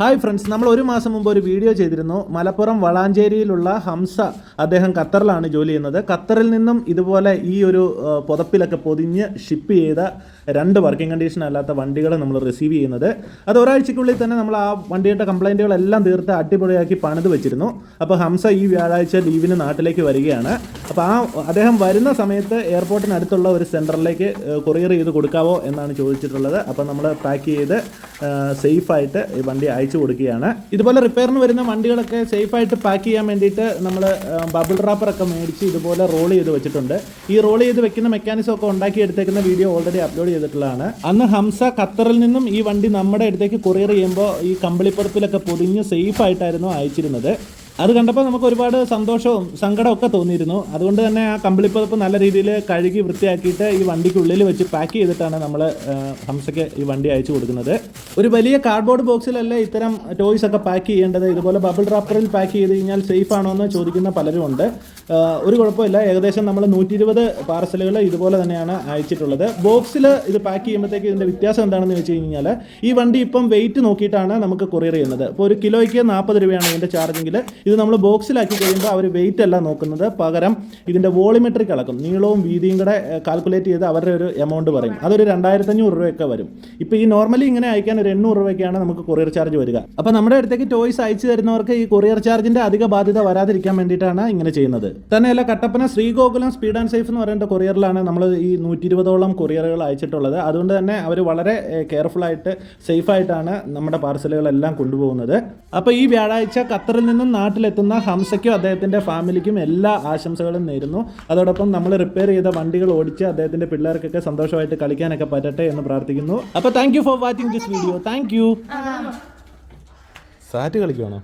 Hi friends നമ്മൾ ഒരു മാസം മുമ്പ് ഒരു വീഡിയോ ചെയ്തിരുന്നു. മലപ്പുറം വളാഞ്ചേരിയിലുള്ള ഹംസ അദ്ദേഹം ഖത്തറിലാണ് ജോലി ചെയ്യുന്നത്. ഖത്തറിൽ നിന്നും ഇതുപോലെ ഈ ഒരു പുതപ്പിലൊക്കെ പൊതിഞ്ഞ് ഷിപ്പ് ചെയ്ത രണ്ട് വർക്കിംഗ് കണ്ടീഷൻ അല്ലാത്ത വണ്ടികൾ നമ്മൾ റിസീവ് ചെയ്യുന്നത്. അത് ഒരാഴ്ചയ്ക്കുള്ളിൽ തന്നെ നമ്മൾ ആ വണ്ടിയുടെ കംപ്ലൈന്റുകളെല്ലാം തീർത്ത് അടിപൊളിയാക്കി പണിത് വെച്ചിരുന്നു. അപ്പോൾ ഹംസ ഈ വ്യാഴാഴ്ച ലീവിന് നാട്ടിലേക്ക് വരികയാണ്. അപ്പോൾ ആ അദ്ദേഹം വരുന്ന സമയത്ത് എയർപോർട്ടിനടുത്തുള്ള ഒരു സെന്ററിലേക്ക് കൊറിയർ ചെയ്ത് കൊടുക്കാവോ എന്നാണ് ചോദിച്ചിട്ടുള്ളത്. അപ്പോൾ നമ്മൾ പാക്ക് ചെയ്ത് സേഫായിട്ട് ഈ വണ്ടി അയച്ചു കൊടുക്കുകയാണ്. ഇതുപോലെ റിപ്പയറിന് വരുന്ന വണ്ടികളൊക്കെ സേഫായിട്ട് പാക്ക് ചെയ്യാൻ വേണ്ടിയിട്ട് നമ്മൾ ബബിൾ റാപ്പറൊക്കെ മേടിച്ച് ഇതുപോലെ റോൾ ചെയ്ത് വെച്ചിട്ടുണ്ട്. ഈ റോൾ ചെയ്ത് വെക്കുന്ന മെക്കാനിസം ഒക്കെ ഉണ്ടാക്കി എടുത്തേക്കുന്ന വീഡിയോ ഓൾറെഡി അപ്ലോഡ് ചെയ്തിട്ടുള്ളതാണ്. അന്ന് ഹംസ ഖത്തറിൽ നിന്നും ഈ വണ്ടി നമ്മുടെ അടുത്തേക്ക് കൊറിയർ ചെയ്യുമ്പോൾ ഈ കമ്പിളിപ്പുറത്തിലൊക്കെ പൊതിഞ്ഞ് സേഫായിട്ടായിരുന്നു അയച്ചിരുന്നത്. അത് കണ്ടപ്പോൾ നമുക്ക് ഒരുപാട് സന്തോഷവും സങ്കടവും ഒക്കെ തോന്നിയിരുന്നു. അതുകൊണ്ട് തന്നെ ആ കമ്പിളിപ്പതപ്പ് നല്ല രീതിയിൽ കഴുകി വൃത്തിയാക്കിയിട്ട് ഈ വണ്ടിക്കുള്ളിൽ വെച്ച് പാക്ക് ചെയ്തിട്ടാണ് നമ്മൾ ഹംസയ്ക്ക് ഈ വണ്ടി അയച്ചു കൊടുക്കുന്നത്. ഒരു വലിയ കാർഡ്ബോർഡ് ബോക്സിലല്ലേ ഇത്തരം ടോയ്സ് ഒക്കെ പാക്ക് ചെയ്യേണ്ടത്? ഇതുപോലെ ബബിൾ റാപ്പറിൽ പാക്ക് ചെയ്ത് കഴിഞ്ഞാൽ സേഫ് ആണോ എന്ന് ചോദിക്കുന്ന പലരും ഉണ്ട്. ഒരു കുഴപ്പമില്ല. ഏകദേശം നമ്മൾ നൂറ്റി ഇരുപത് പാർസലുകൾ ഇതുപോലെ തന്നെയാണ് അയച്ചിട്ടുള്ളത്. ബോക്സിൽ ഇത് പാക്ക് ചെയ്യുമ്പോഴത്തേക്ക് ഇതിന്റെ വ്യത്യാസം എന്താണെന്ന് വെച്ച് കഴിഞ്ഞാൽ ഈ വണ്ടി ഇപ്പം വെയിറ്റ് നോക്കിയിട്ടാണ് നമുക്ക് കൊറിയർ ചെയ്യുന്നത്. ഇപ്പോൾ ഒരു കിലോയ്ക്ക് നാൽപ്പത് രൂപയാണ് ഇതിന്റെ ചാർജെങ്കിൽ ഇത് നമ്മൾ ബോക്സിലാക്കി കഴിയുമ്പോൾ അവർ വെയിറ്റ് അല്ല നോക്കുന്നത് പകരം ഇതിന്റെ വോളിമെട്രിക് അളക്കും. നീളവും വീതിയും കൂടെ കാൽക്കുലേറ്റ് ചെയ്ത് അവരുടെ ഒരു എമൗണ്ട് പറയും. അതൊരു രണ്ടായിരത്തഞ്ഞൂറ് രൂപയൊക്കെ വരും. ഇപ്പോൾ ഈ നോർമലി ഇങ്ങനെ അയക്കാൻ ഒരു എണ്ണൂറ് രൂപയ്ക്കാണ് നമുക്ക് കൊറിയർ ചാർജ് വരിക. അപ്പോൾ നമ്മുടെ അടുത്തേക്ക് ടോയ്സ് അയച്ചു തരുന്നവർക്ക് ഈ കൊറിയർ ചാർജിന്റെ അധിക ബാധ്യത വരാതിരിക്കാൻ വേണ്ടിയിട്ടാണ് ഇങ്ങനെ ചെയ്യുന്നത്. തന്നെയല്ല Kattappana Sreegokulam speed and safe എന്ന് പറയുന്ന കൊറിയറിലാണ് നമ്മൾ ഈ നൂറ്റി ഇരുപതോളം കൊറിയറുകൾ അയച്ചിട്ടുള്ളത്. അതുകൊണ്ട് തന്നെ അവർ വളരെ കെയർഫുൾ ആയിട്ട് സേഫ് ആയിട്ടാണ് നമ്മുടെ പാർസലുകളെല്ലാം കൊണ്ടുപോകുന്നത്. അപ്പോൾ ഈ വ്യാഴാഴ്ച ഖത്തറിൽ നിന്നും നാട്ടിലെത്തുന്ന ഹംസയ്ക്കും അദ്ദേഹത്തിന്റെ ഫാമിലിക്കും എല്ലാ ആശംസകളും നേരുന്നു. അതോടൊപ്പം നമ്മൾ റിപ്പയർ ചെയ്ത വണ്ടികൾ ഓടിച്ച് അദ്ദേഹത്തിന്റെ പിള്ളേർക്കൊക്കെ സന്തോഷമായിട്ട് കളിക്കാനൊക്കെ പറ്റട്ടെ എന്ന് പ്രാർത്ഥിക്കുന്നു. അപ്പോൾ thank for watching this video thank SAT കളിക്കുവാണോ?